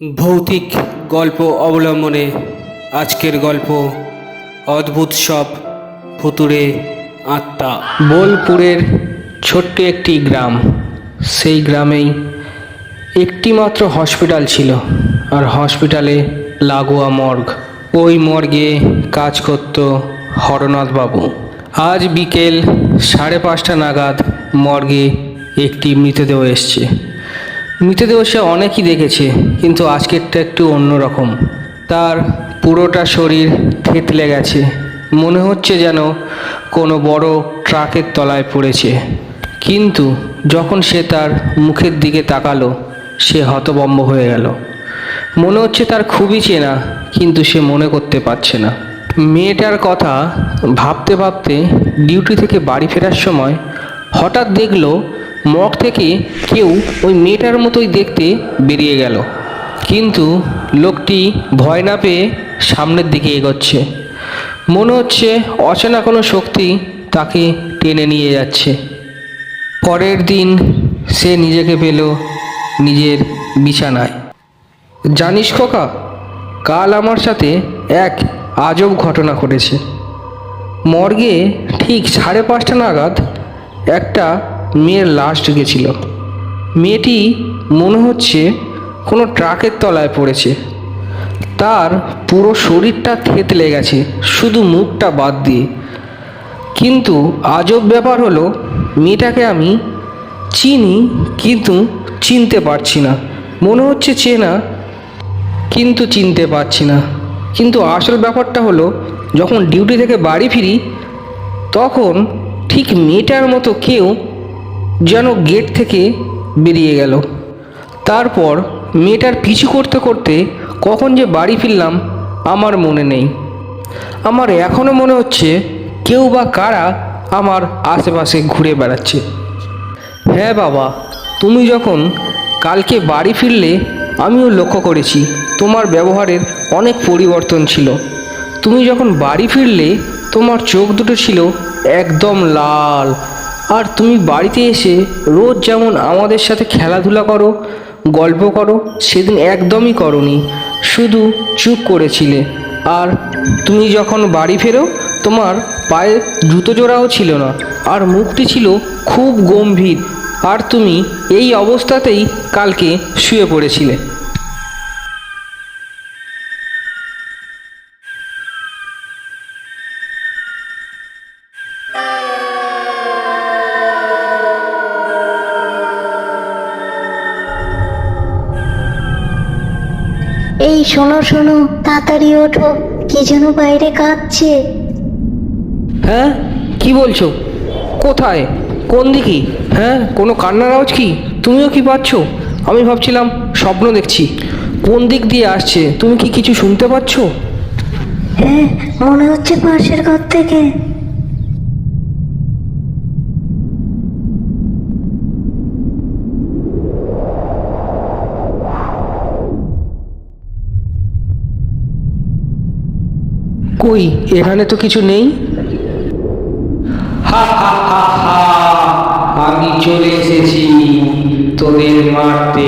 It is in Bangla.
ভৌতিক গল্প অবলম্বনে আজকের গল্প অদ্ভুত সব ভুতুড়ে আত্মা। বোলপুরের ছোট্ট একটি গ্রাম, সেই গ্রামেই একটি মাত্র হসপিটাল ছিল, আর হসপিটালে লাগোয়া মর্গ। ওই মর্গে কাজ করত হরনাথ বাবু আজ বিকেল সাড়ে পাঁচটা নাগাদ মর্গে একটি মৃতদেহ এসছে। মৃতদেহ সে অনেকই দেখেছে, কিন্তু আজকেরটা একটু অন্যরকম। তার পুরোটা শরীর থেতলে গেছে। মনে হচ্ছে যেন কোনো বড় ট্রাকের তলায় পড়েছে। কিন্তু যখন সে তার মুখের দিকে তাকালো, সে হতবম্ব হয়ে গেল। মনে হচ্ছে তার খুবই চেনা, কিন্তু সে মনে করতে পারছে না। মেয়েটার কথা ভাবতে ভাবতে ডিউটি থেকে বাড়ি ফেরার সময় হঠাৎ দেখল মগ থেকে কেউ ওই মেয়েটার মতোই দেখতে বেরিয়ে গেল। কিন্তু লোকটি ভয় না পেয়ে সামনের দিকে এগোচ্ছে। মনে হচ্ছে অচেনা কোনো শক্তি তাকে টেনে নিয়ে যাচ্ছে। পরের দিন সে নিজেকে পেল নিজের বিছানায়। জানিস খোকা, কাল আমার সাথে এক আজব ঘটনা ঘটেছে। মর্গে ঠিক সাড়ে পাঁচটা নাগাদ একটা মেয়ের লাশ ঢুকেছিল। মেয়েটি মনে হচ্ছে কোনো ট্রাকের তলায় পড়েছে। তার পুরো শরীরটা থেতলে গেছে, শুধু মুখটা বাদ দিয়ে। কিন্তু আজব ব্যাপার হলো, মেয়েটাকে আমি চিনি কিন্তু চিনতে পারছি না। মনে হচ্ছে চেনা কিন্তু চিনতে পারছি না। কিন্তু আসল ব্যাপারটা হলো, যখন ডিউটি থেকে বাড়ি ফিরি, তখন ঠিক মেয়েটার মতো কেউ যেন গেট থেকে বেরিয়ে গেল। তারপর মেয়েটার পিছু করতে করতে কখন যে বাড়ি ফিরলাম আমার মনে নেই। আমার এখনও মনে হচ্ছে কেউ বা কারা আমার আশেপাশে ঘুরে বেড়াচ্ছে। হ্যাঁ বাবা, তুমি যখন কালকে বাড়ি ফিরলে আমিও লক্ষ্য করেছি, তোমার ব্যবহারের অনেক পরিবর্তন ছিল। তুমি যখন বাড়ি ফিরলে তোমার চোখ দুটো ছিল একদম লাল আর তুমি বাড়িতে এসে রোজ যেমন আমাদের সাথে খেলাধুলা করো, গল্প করো, সেদিন একদমই করনি। শুধু চুপ করেছিলে। আর তুমি যখন বাড়ি ফেরো, তোমার পায়ে জুতো জোড়াও ছিল না, আর মুখটি ছিল খুব গম্ভীর। আর তুমি এই অবস্থাতেই কালকে শুয়ে পড়েছিলে। এই শোনো শোনো তাড়াতাড়ি ওঠো কে যেন বাইরে কাঁদছে। হ্যাঁ? কি বলছো? কোথায়? কোন দিকে? হ্যাঁ? কোনো কান্নার আওয়াজ কি? তুমিও কি পাচ্ছ? আমি ভাবছিলাম স্বপ্ন দেখছি। কোন দিক দিয়ে আসছে? তুমি কি কিছু শুনতে পাচ্ছ? হ্যাঁ মনে হচ্ছে পাশের ঘর থেকে। কই? এখানে তো কিছু নেই। হা হা হা হা আমি চলে এসেছি তোদের মারতে।